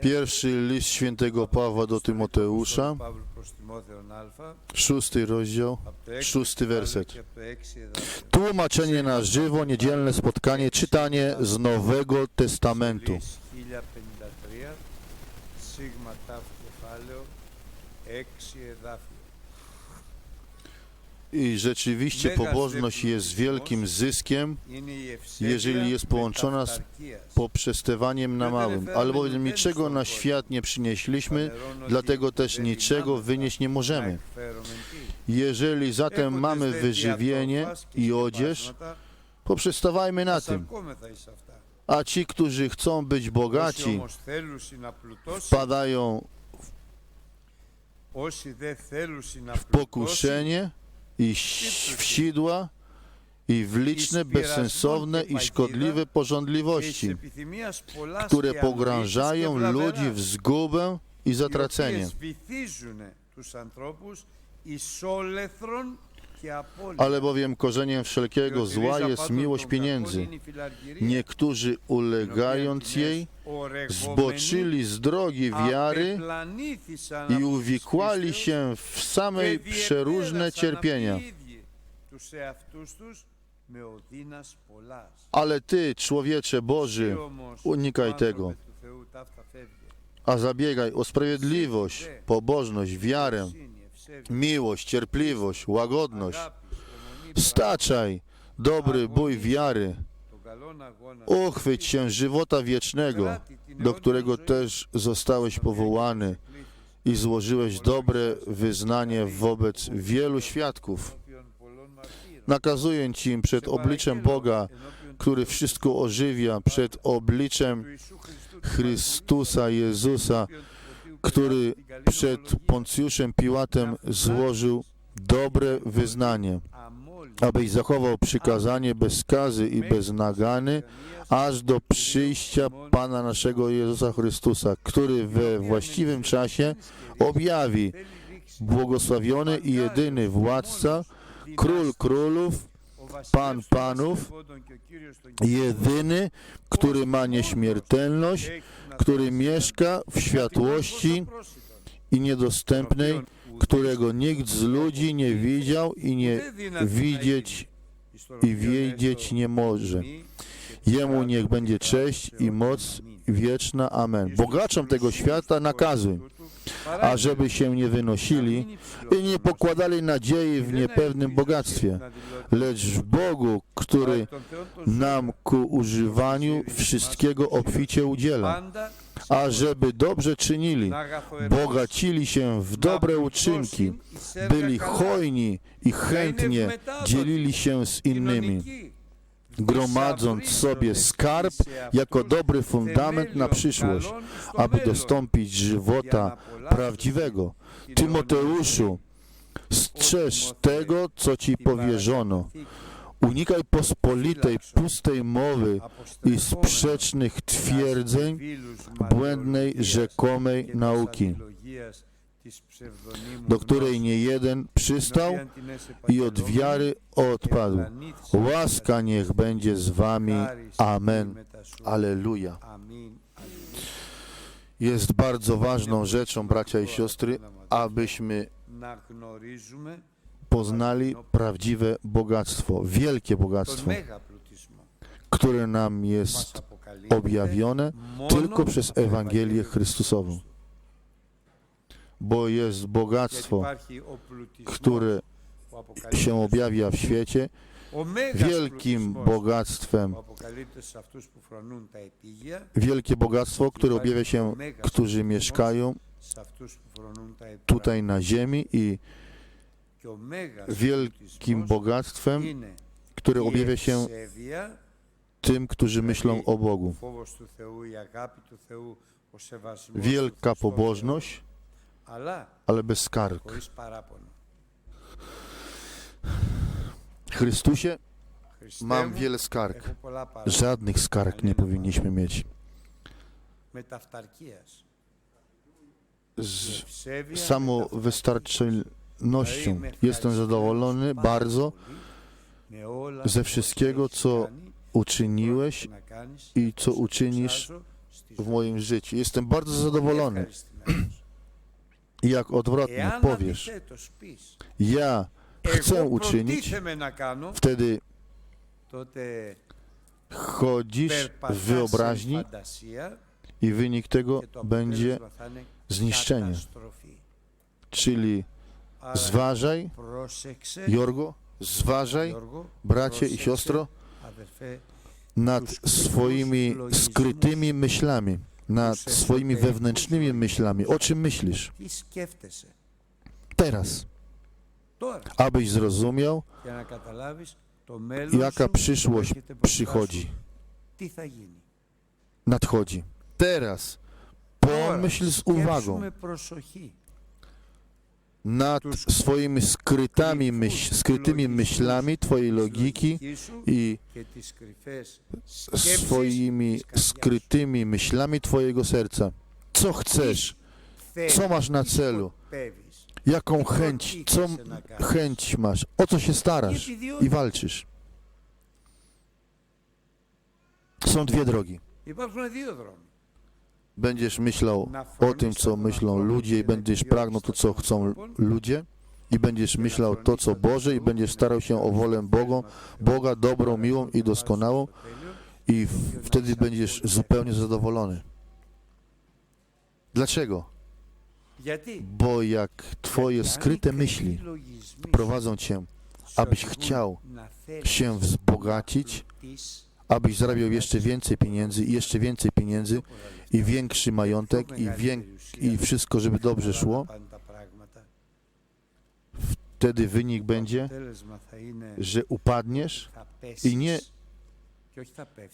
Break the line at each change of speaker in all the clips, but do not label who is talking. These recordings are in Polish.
Pierwszy list świętego Pawła do Tymoteusza, szósty rozdział, szósty werset. Tłumaczenie na żywo, niedzielne spotkanie, czytanie z Nowego Testamentu.
1053, σίγμα τάφ κεφάλαιο, έξι εδάφιο.
I rzeczywiście pobożność jest wielkim zyskiem, jeżeli jest połączona z poprzestawaniem na małym. Albo niczego na świat nie przynieśliśmy, dlatego też niczego wynieść nie możemy. Jeżeli zatem mamy wyżywienie i odzież, poprzestawajmy na tym. A ci, którzy chcą być bogaci, wpadają w pokuszenie, i w sidła, i w liczne, bezsensowne i szkodliwe
porządliwości,
które pogrążają ludzi w zgubę i zatracenie ale bowiem korzeniem wszelkiego zła jest miłość pieniędzy. Niektórzy ulegając jej, zboczyli z drogi wiary i uwikłali się w samej przeróżne cierpienia. Ale Ty, człowiecze Boży, unikaj tego, a zabiegaj o sprawiedliwość, pobożność, wiarę, miłość, cierpliwość, łagodność. Staczaj dobry bój wiary, uchwyć się żywota wiecznego, do którego też zostałeś powołany i złożyłeś dobre wyznanie wobec wielu świadków. Nakazuję Ci przed obliczem Boga, który wszystko ożywia, przed obliczem Chrystusa Jezusa, który przed Poncjuszem Piłatem złożył dobre wyznanie, abyś zachował przykazanie bez skazy i bez nagany, aż do przyjścia Pana naszego Jezusa Chrystusa, który we właściwym czasie objawi błogosławiony i jedyny władca, król królów, Pan panów, jedyny, który ma nieśmiertelność, który mieszka w światłości i niedostępnej, którego nikt z ludzi nie widział i nie widzieć i wiedzieć nie może. Jemu niech będzie cześć i moc wieczna. Amen. Bogaczom tego świata nakazuj, ażeby się nie wynosili i nie pokładali nadziei w niepewnym bogactwie, lecz w Bogu, który nam ku używaniu wszystkiego obficie udziela, ażeby dobrze czynili, bogacili się w dobre uczynki, byli hojni i chętnie dzielili się z innymi, gromadząc sobie skarb jako dobry fundament na przyszłość, aby dostąpić żywota prawdziwego. Tymoteuszu, strzeż tego, co ci powierzono. Unikaj pospolitej, pustej mowy i sprzecznych twierdzeń, błędnej, rzekomej nauki, do której nie jeden przystał i od wiary odpadł. Łaska niech będzie z wami. Amen. Aleluja. Jest bardzo ważną rzeczą, bracia i siostry, abyśmy poznali prawdziwe bogactwo, wielkie bogactwo, które nam jest objawione tylko przez Ewangelię Chrystusową. Bo jest bogactwo, które się objawia w świecie, wielkim bogactwem, wielkie bogactwo, które objawia się, którzy mieszkają tutaj na ziemi i wielkim bogactwem, które objawia się tym, którzy myślą o Bogu. Wielka pobożność, ale bez skarg. Chrystusie mam wiele skarg. Żadnych skarg nie powinniśmy mieć. Z samowystarczalnością jestem zadowolony bardzo ze wszystkiego, co uczyniłeś i co uczynisz w moim życiu. Jestem bardzo zadowolony. Jak odwrotnie powiesz, ja chcę uczynić, wtedy chodzisz w wyobraźni i wynik tego będzie zniszczenie. Czyli zważaj, Jorgo, zważaj, bracie i siostro, nad swoimi skrytymi myślami nad swoimi wewnętrznymi myślami. O czym myślisz? Teraz, abyś zrozumiał, jaka przyszłość przychodzi, nadchodzi. Teraz pomyśl z uwagą nad swoimi skrytami myśl, skrytymi myślami Twojej logiki i swoimi skrytymi myślami Twojego serca. Co chcesz? Co masz na celu? Jaką chęć, co chęć masz? O co się starasz i walczysz? Są dwie drogi będziesz myślał o tym, co myślą ludzie i będziesz pragnął to, co chcą ludzie i będziesz myślał to, co Boże i będziesz starał się o wolę Boga, Boga dobrą, miłą i doskonałą i wtedy będziesz zupełnie zadowolony. Dlaczego? Bo jak Twoje skryte myśli prowadzą Cię, abyś chciał się wzbogacić, abyś zarabiał jeszcze więcej pieniędzy i jeszcze więcej pieniędzy i większy majątek i, i wszystko, żeby dobrze szło, wtedy wynik będzie, że upadniesz i nie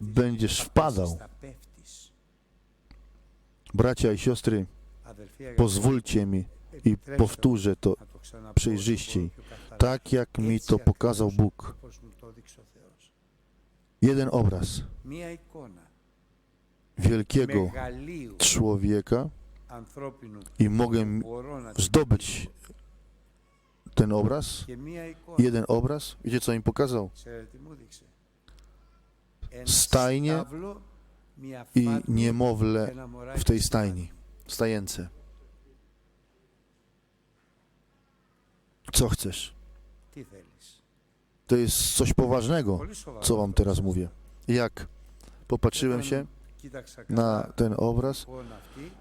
będziesz wpadał. Bracia i siostry, pozwólcie mi i powtórzę to przejrzyściej, tak jak mi to pokazał Bóg. Jeden obraz, wielkiego człowieka i mogę zdobyć ten obraz, jeden obraz. Wiecie, co mi pokazał? Stajnie i niemowlę w tej stajni, stajence. Co chcesz? To jest coś poważnego, co wam teraz mówię. Jak popatrzyłem się, na ten obraz,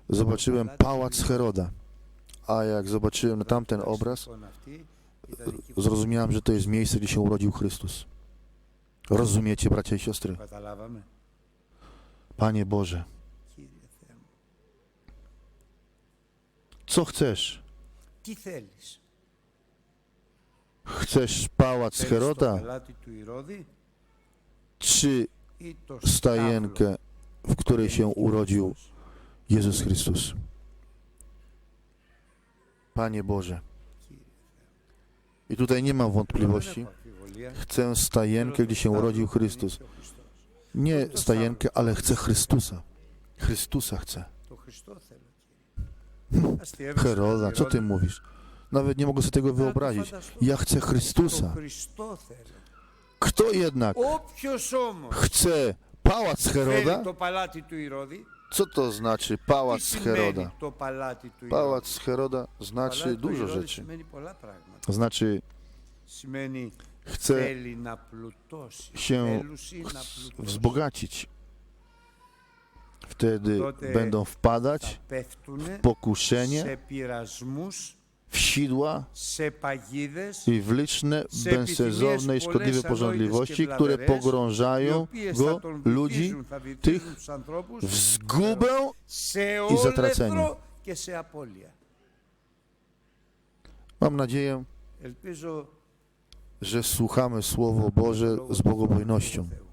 zobaczyłem pałac Heroda. A jak zobaczyłem tamten obraz, zrozumiałem, że to jest miejsce, gdzie się urodził Chrystus. Rozumiecie, bracia i siostry? Panie Boże, co chcesz? Chcesz pałac Heroda? Czy stajenkę w której się urodził Jezus Chrystus. Panie Boże. I tutaj nie mam wątpliwości. Chcę stajenkę, gdzie się urodził Chrystus. Nie stajenkę, ale chcę Chrystusa. Chrystusa chcę. Heroda, co ty mówisz? Nawet nie mogę sobie tego wyobrazić. Ja chcę Chrystusa. Kto jednak chce Pałac Heroda? Co to znaczy pałac Heroda? Pałac Heroda znaczy dużo rzeczy. Znaczy
chce
się wzbogacić. Wtedy będą wpadać w pokuszenie, w sidła
σε παγίδες,
i w liczne,
σε
bezsensowne i
επιθυμίες
szkodliwe
πολλές
porządliwości,
ανόητες και
które
βλαβερές, οι
pogrążają
οποίες
go,
θα τον
ludzi,
βυθίζουν, θα βυθίζουν
tych
τους ανθρώπους
w zgubę
σε
i zatracenie.
όλεθρο και σε απώλεια.
Mam nadzieję,
Ελπίζω
że słuchamy Słowo Boże
λόγο
z
του
bogobojnością.
Θεού.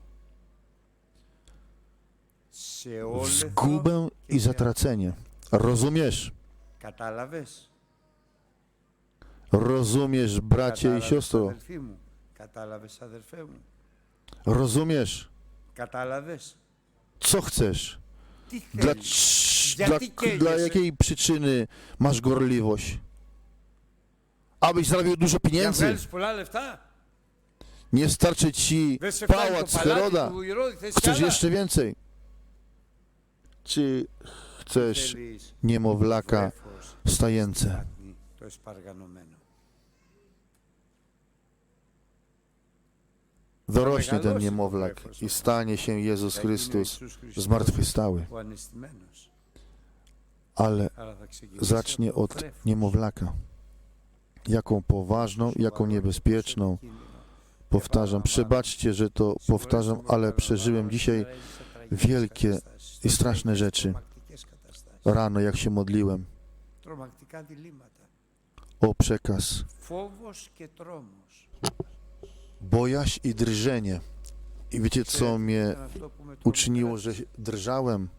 Σε
W
όλεθρο
zgubę
και
i
σε
zatracenie. Rozumiesz?
Κατάλαβες.
Rozumiesz, bracie i siostro. Rozumiesz, co chcesz. Dla, dla, dla jakiej przyczyny masz gorliwość? Abyś zarobił dużo pieniędzy. Nie starczy ci pałac Heroda. Chcesz jeszcze więcej? Czy chcesz niemowlaka
stajence?
Dorośnie ten niemowlak i stanie się Jezus Chrystus zmartwychwstały. Ale zacznie od niemowlaka. Jaką poważną, jaką niebezpieczną. Powtarzam, przebaczcie, że to powtarzam, ale przeżyłem dzisiaj wielkie i straszne rzeczy. Rano, jak się modliłem. O przekaz bojaźń i drżenie. I wiecie, co mnie uczyniło, że drżałem?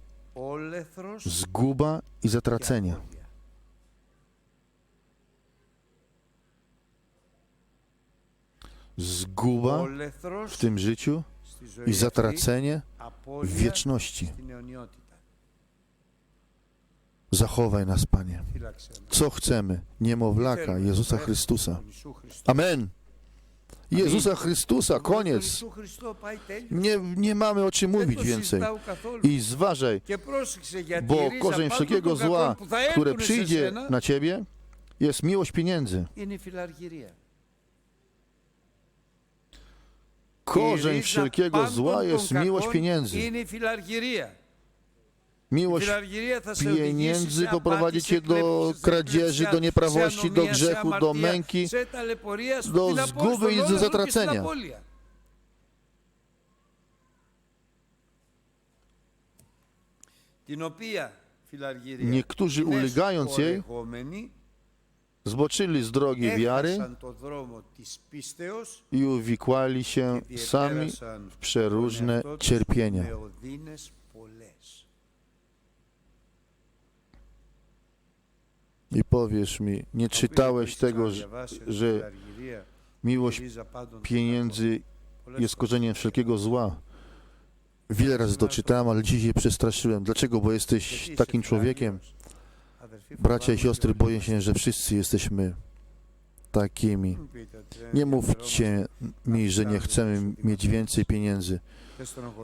Zguba i zatracenie. Zguba w tym życiu i zatracenie w wieczności. Zachowaj nas, Panie. Co chcemy? Niemowlaka Jezusa Chrystusa. Amen. Jezusa Chrystusa, koniec. Nie, nie mamy o czym mówić więcej. I zważaj, bo korzeń wszelkiego zła, które przyjdzie na ciebie, jest miłość pieniędzy. Korzeń wszelkiego zła jest miłość pieniędzy miłość pieniędzy poprowadzi cię do kradzieży, do nieprawości, do grzechu, do męki, do zguby i do zatracenia. Niektórzy ulegając jej, zboczyli z drogi wiary i uwikłali się sami w przeróżne cierpienia. I powiesz mi, nie czytałeś tego, że, że miłość pieniędzy jest korzeniem wszelkiego zła. Wiele razy to czytałem, ale dziś je przestraszyłem. Dlaczego? Bo jesteś takim człowiekiem. Bracia i siostry, boję się, że wszyscy jesteśmy takimi. Nie mówcie mi, że nie chcemy mieć więcej pieniędzy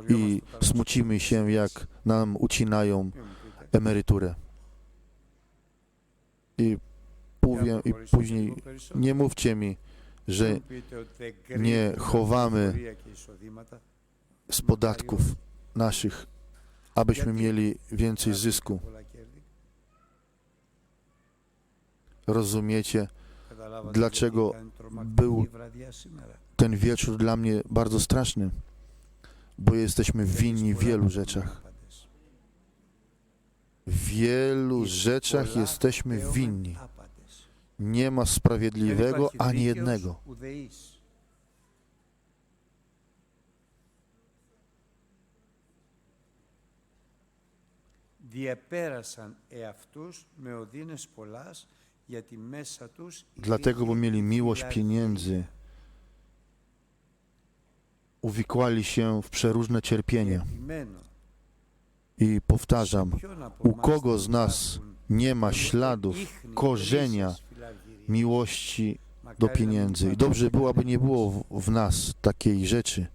i smucimy się, jak nam ucinają emeryturę. I, powiem, i później nie mówcie mi, że nie chowamy z podatków naszych, abyśmy mieli więcej zysku. Rozumiecie, dlaczego był ten wieczór dla mnie bardzo straszny, bo jesteśmy winni w wielu rzeczach W wielu rzeczach jesteśmy winni. Nie ma sprawiedliwego ani jednego.
διεπέρασαν εαυτούς με οδύνες πολλάς γιατί μέσα τους
Dlatego, bo mieli miłość pieniędzy, uwikłali się w przeróżne cierpienia. I powtarzam, u kogo z nas nie ma śladów korzenia miłości do pieniędzy. I dobrze byłoby nie było w nas takiej rzeczy,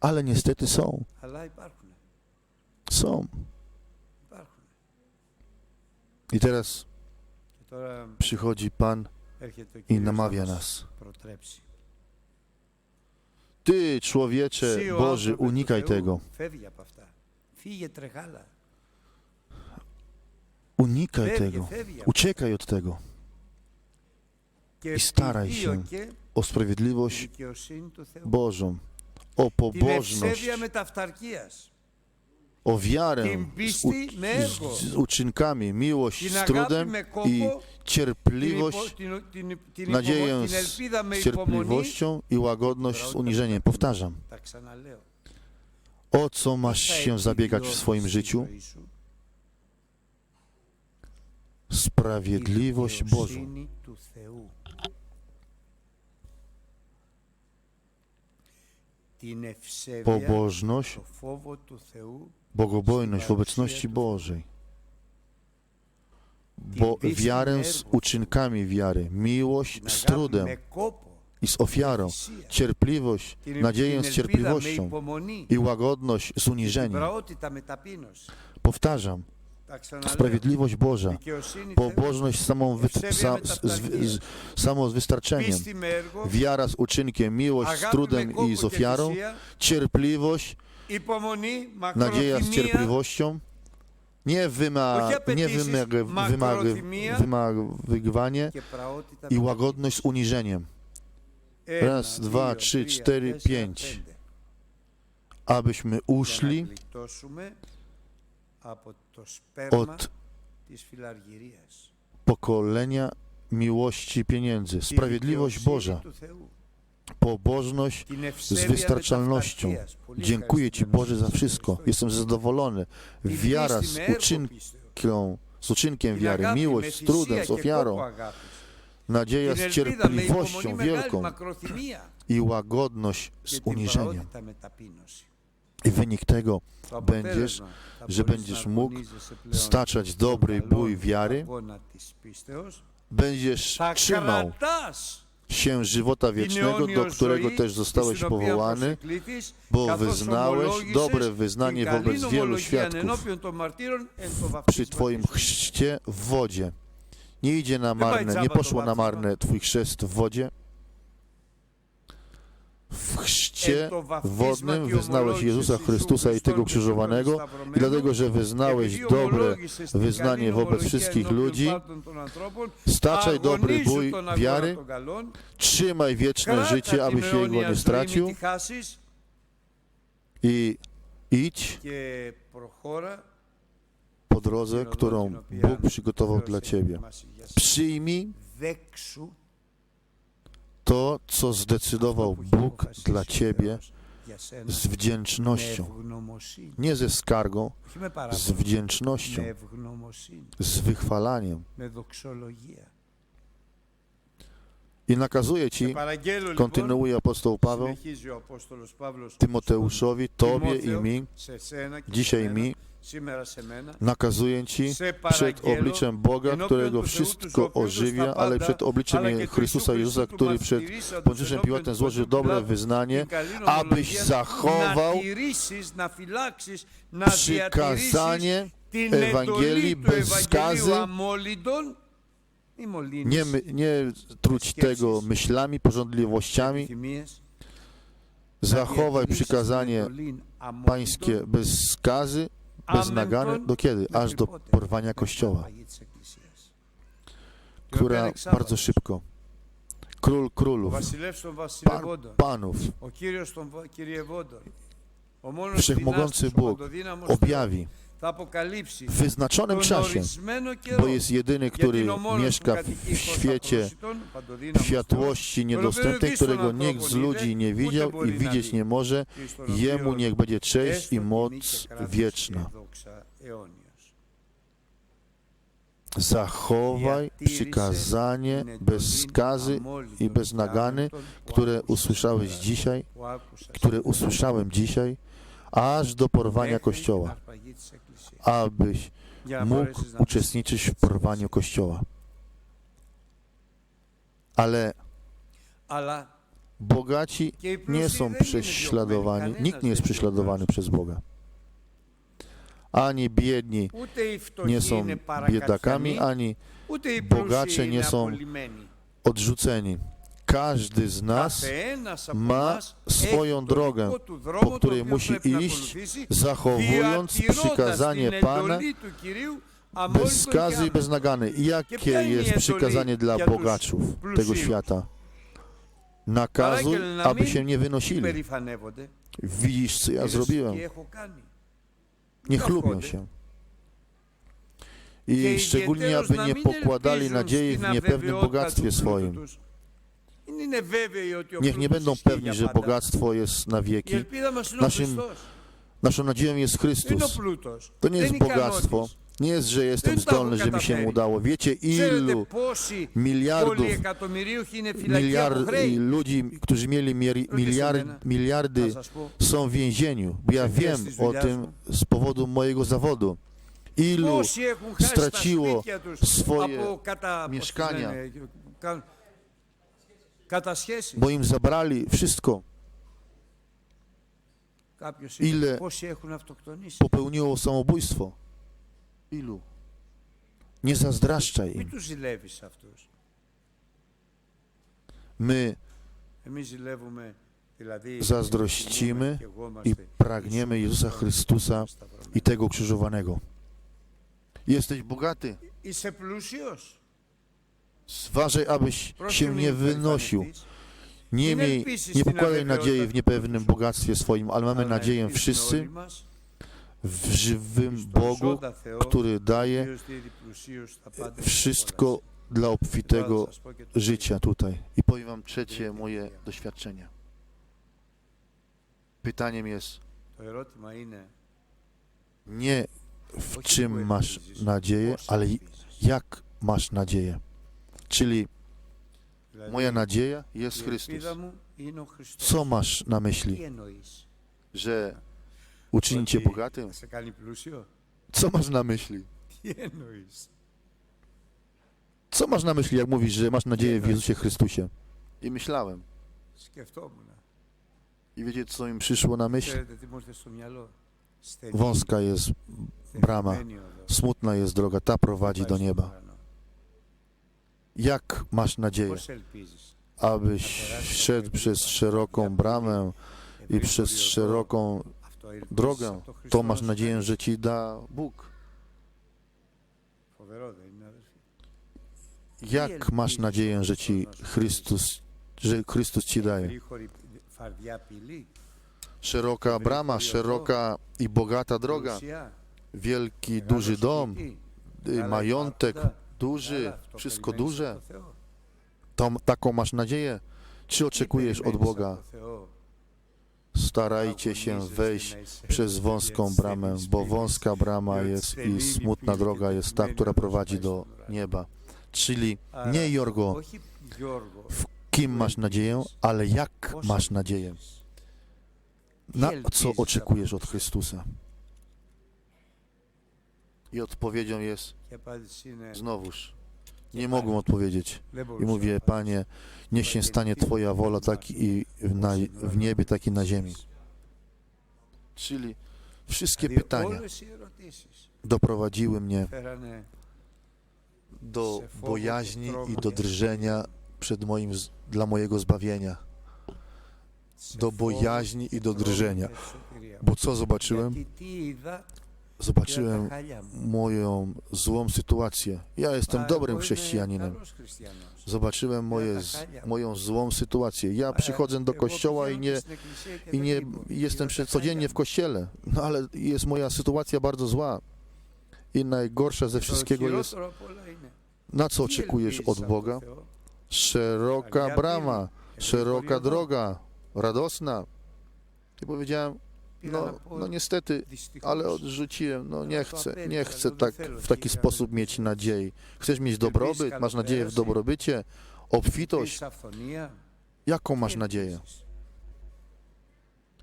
ale niestety są. Są. I teraz przychodzi Pan i namawia nas. Ty, człowiecze Boży, unikaj tego. Unikaj tego, uciekaj od tego. I staraj się o sprawiedliwość Bożą, o pobożność, o wiarę z, u, z, z uczynkami, miłość z trudem i cierpliwość, nadzieję z cierpliwością i łagodność z uniżeniem. Powtarzam o co masz się zabiegać w swoim życiu? Sprawiedliwość Bożą. Pobożność, bogobojność w obecności Bożej. Bo wiarę z uczynkami wiary, miłość z trudem, i z ofiarą, cierpliwość, nadzieję z cierpliwością i łagodność z uniżeniem. Powtarzam, sprawiedliwość Boża, pobożność samą wy, sa, z,
samowystarczeniem,
wiara z uczynkiem, miłość z trudem i z ofiarą, cierpliwość, nadzieja z cierpliwością, nie, wyma, nie wymag, wymag, wymag, wymag, wymag,
wymag,
Raz, dwa, trzy, cztery, pięć. Abyśmy uszli od pokolenia miłości pieniędzy. Sprawiedliwość Boża, pobożność z wystarczalnością. Dziękuję Ci Boże za wszystko. Jestem zadowolony. Wiara z uczynkiem, z uczynkiem wiary, miłość z trudem, z ofiarą nadzieja z cierpliwością wielką i łagodność z uniżeniem. I wynik tego będziesz, że będziesz mógł staczać dobry bój wiary, będziesz trzymał się żywota wiecznego, do którego też zostałeś powołany, bo wyznałeś dobre wyznanie wobec wielu świadków przy Twoim chrzcie w wodzie. Nie idzie na marne, nie poszło na marne twój chrzest w wodzie. W chrzcie wodnym wyznałeś Jezusa Chrystusa i tego krzyżowanego i dlatego, że wyznałeś dobre wyznanie wobec wszystkich ludzi, staczaj dobry bój wiary, trzymaj wieczne życie, abyś jego nie stracił. I idź drodze, którą Bóg przygotował dla Ciebie. Przyjmij to, co zdecydował Bóg dla Ciebie z wdzięcznością. Nie ze skargą, z wdzięcznością, z wychwalaniem. I nakazuje ci, kontynuuje apostoł Paweł, Tymoteuszowi, Tobie i mi, dzisiaj mi, Nakazuję Ci przed obliczem Boga, którego wszystko ożywia, ale przed obliczem Chrystusa Jezusa, który przed Pontyszem Piłatem złożył dobre wyznanie, abyś zachował przykazanie Ewangelii bez skazy, nie, nie truć tego myślami,
pożądliwościami,
zachowaj przykazanie pańskie bez skazy, bez nagany do kiedy? Aż do porwania kościoła, która bardzo szybko. Król królów, pan, panów, wszechmogący Bóg objawi w wyznaczonym czasie, bo jest jedyny, który mieszka w świecie światłości niedostępnej, którego nikt z ludzi nie? widział i widzieć nie może, jemu niech będzie cześć i moc wieczna. Zachowaj przykazanie bez skazy i bez nagany, które usłyszałeś dzisiaj, które usłyszałem dzisiaj, aż do porwania Kościoła abyś mógł uczestniczyć w porwaniu Kościoła. Ale bogaci nie są prześladowani, nikt nie jest prześladowany przez Boga. Ani biedni nie są biedakami, ani bogacze nie są odrzuceni. Każdy z nas ma swoją drogę, po której musi iść, zachowując przykazanie Pana bez skazy i bez nagany. Jakie jest przykazanie dla bogaczów tego świata? Nakazuj, aby się nie wynosili. Widzisz, co ja zrobiłem. Nie chlubią się i szczególnie aby nie pokładali nadziei w niepewnym bogactwie swoim. Niech nie będą pewni, że bogactwo jest na wieki. Naszym, naszą nadzieją jest Chrystus. To nie jest bogactwo. Nie jest, że jestem zdolny, żeby się udało. Wiecie, ilu miliardów miliard, ludzi, którzy mieli miliard, miliardy, są w więzieniu. Ja wiem o tym z powodu mojego zawodu. Ilu straciło swoje mieszkania, bo im zabrali wszystko. Ile popełniło samobójstwo? Ilu? Nie zazdraszczaj im. My zazdrościmy i pragniemy Jezusa Chrystusa i tego krzyżowanego. Jesteś bogaty. Zważaj, abyś się nie wynosił. Nie, miej, nie pokładaj nadziei w niepewnym bogactwie swoim, ale mamy nadzieję wszyscy w żywym Bogu, który daje
e,
wszystko dla obfitego życia tutaj. I powiem Wam trzecie moje doświadczenie. Pytaniem jest nie w czym masz nadzieję, ale jak masz nadzieję. Czyli moja nadzieja jest Chrystus. Co masz na myśli? Że
uczynicie
bogatym? Co masz na myśli? Co masz na myśli, jak mówisz, że masz nadzieję w Jezusie Chrystusie? I myślałem. I wiecie, co im przyszło na myśl? Wąska jest brama, smutna jest droga, ta prowadzi do nieba. Jak masz nadzieję, abyś szedł przez szeroką bramę i przez szeroką drogę? To masz nadzieję, że ci da Bóg. Jak masz nadzieję, że ci Chrystus, że Chrystus ci daje? Szeroka brama, szeroka i bogata droga, wielki, duży dom, y, majątek, duży, wszystko duże. Tą, taką masz nadzieję? Czy oczekujesz od Boga? Starajcie się wejść przez wąską bramę, bo wąska brama jest i smutna droga jest ta, która prowadzi do nieba. Czyli nie Jorgo, w kim masz nadzieję, ale jak masz nadzieję. Na co oczekujesz od Chrystusa? I odpowiedzią jest znowuż. Nie mogłem odpowiedzieć. I mówię, Panie, niech się stanie Twoja wola tak i na, w niebie, tak i na ziemi. Czyli wszystkie pytania doprowadziły mnie do bojaźni i do drżenia przed moim, dla mojego zbawienia. Do bojaźni i do drżenia. Bo co zobaczyłem? zobaczyłem moją złą sytuację. Ja jestem dobrym chrześcijaninem. Zobaczyłem moje, moją złą sytuację. Ja przychodzę do kościoła i nie, i nie jestem codziennie w kościele, no ale jest moja sytuacja bardzo zła. I najgorsza ze wszystkiego jest, na co oczekujesz od Boga? Szeroka brama, szeroka droga, radosna. I powiedziałem, no, no niestety, ale odrzuciłem, no nie chcę, nie chcę tak, w taki sposób mieć nadziei. Chcesz mieć dobrobyt, masz nadzieję w dobrobycie, obfitość. Jaką masz nadzieję?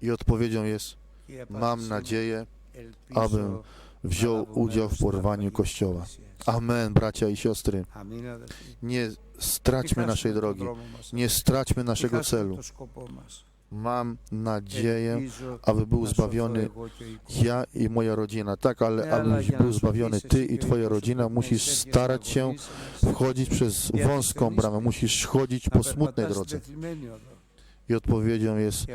I odpowiedzią jest, mam nadzieję, abym wziął udział w porwaniu Kościoła. Amen, bracia i siostry. Nie straćmy naszej drogi, nie straćmy naszego celu mam nadzieję, aby był zbawiony ja i moja rodzina. Tak, ale abyś był zbawiony ty i twoja rodzina, musisz starać się wchodzić przez wąską bramę, musisz chodzić po smutnej drodze. I odpowiedzią jest,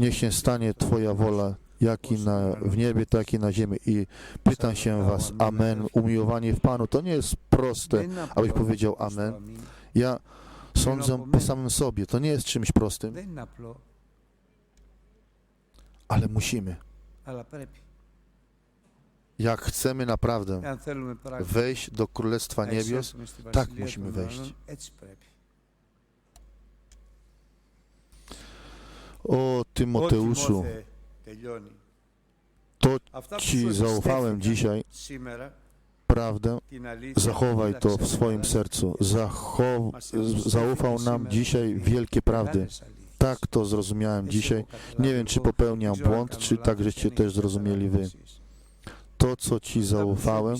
niech się stanie Twoja wola, jak i na, w niebie, tak i na ziemi. I pytam się Was, Amen, umiłowanie w Panu. To nie jest proste, abyś powiedział Amen. Ja sądzę po samym sobie, to nie jest czymś prostym ale musimy. Jak chcemy naprawdę wejść do Królestwa Niebios, tak musimy wejść. O Tymoteuszu, to Ci zaufałem dzisiaj, prawdę, zachowaj to w swoim sercu. Zachow, zaufał nam dzisiaj wielkie prawdy. Tak to zrozumiałem dzisiaj. Nie wiem, czy popełniam błąd, czy tak żeście też zrozumieli wy. To, co Ci zaufałem,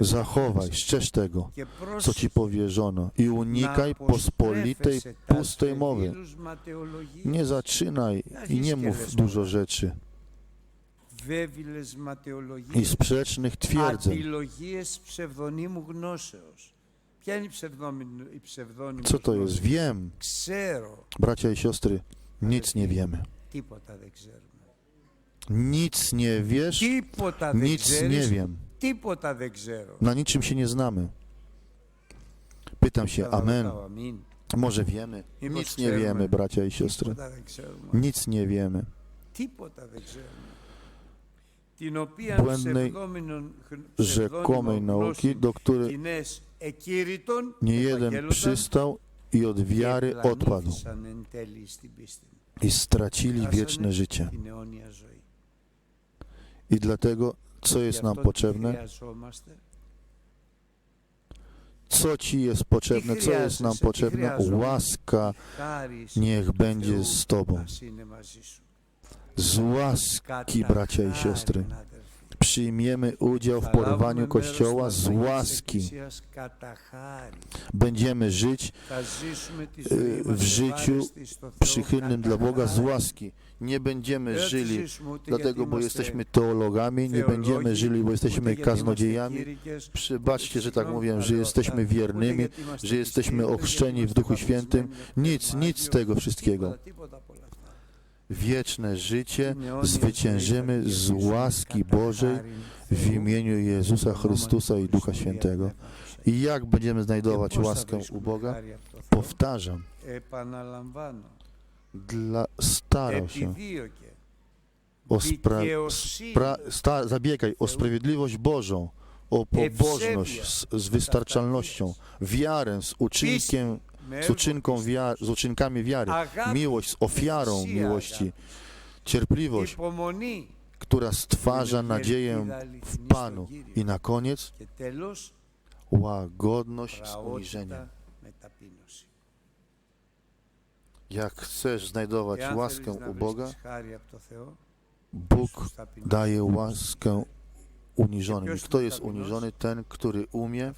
zachowaj, strzeż tego, co Ci powierzono i unikaj pospolitej, pustej mowy. Nie zaczynaj i nie mów dużo rzeczy i sprzecznych twierdzeń co to jest? Wiem. Bracia i siostry, nic nie wiemy. Nic nie wiesz, nic nie wiem. Na niczym się nie znamy. Pytam się, amen. Może wiemy. Nic nie wiemy, bracia i siostry. Nic nie wiemy błędnej, rzekomej nauki, do której nie jeden przystał i od wiary odpadł i stracili wieczne życie. I dlatego, co jest nam potrzebne? Co Ci jest potrzebne? Co jest nam potrzebne? Łaska niech będzie z Tobą z łaski, bracia i siostry. Przyjmiemy udział w porwaniu Kościoła z łaski. Będziemy żyć y, w życiu przychylnym dla Boga z łaski. Nie będziemy żyli dlatego, bo jesteśmy teologami, nie będziemy żyli, bo jesteśmy kaznodziejami. Przebaczcie, że tak mówię, że jesteśmy wiernymi, że jesteśmy ochrzczeni w Duchu Świętym. Nic, nic z tego wszystkiego wieczne życie, zwyciężymy z łaski Bożej w imieniu Jezusa Chrystusa i Ducha Świętego. I jak będziemy znajdować łaskę u Boga? Powtarzam, dla, starał się, o spra, spra, sta, zabiegaj o sprawiedliwość Bożą, o pobożność z, z wystarczalnością, wiarę z uczynkiem z, uczynką z uczynkami wiary, miłość z ofiarą miłości, cierpliwość, która stwarza nadzieję w Panu. i na koniec łagodność z uniżeniem. Jak chcesz znajdować łaskę u Boga, Bóg daje łaskę uniżonym. Kto jest uniżony? Ten, który umie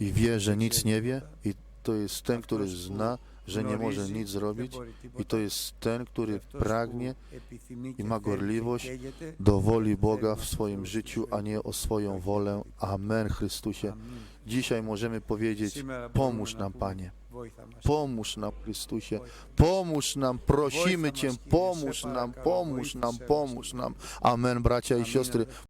i wie, że nic nie wie i to jest ten, który zna, że nie może nic zrobić i to jest ten, który pragnie i ma gorliwość do woli Boga w swoim życiu, a nie o swoją wolę. Amen, Chrystusie. Dzisiaj możemy powiedzieć, pomóż nam, Panie. Pomóż nam, Chrystusie. Pomóż nam, prosimy Cię, pomóż nam, pomóż nam, pomóż nam. Amen, bracia i siostry.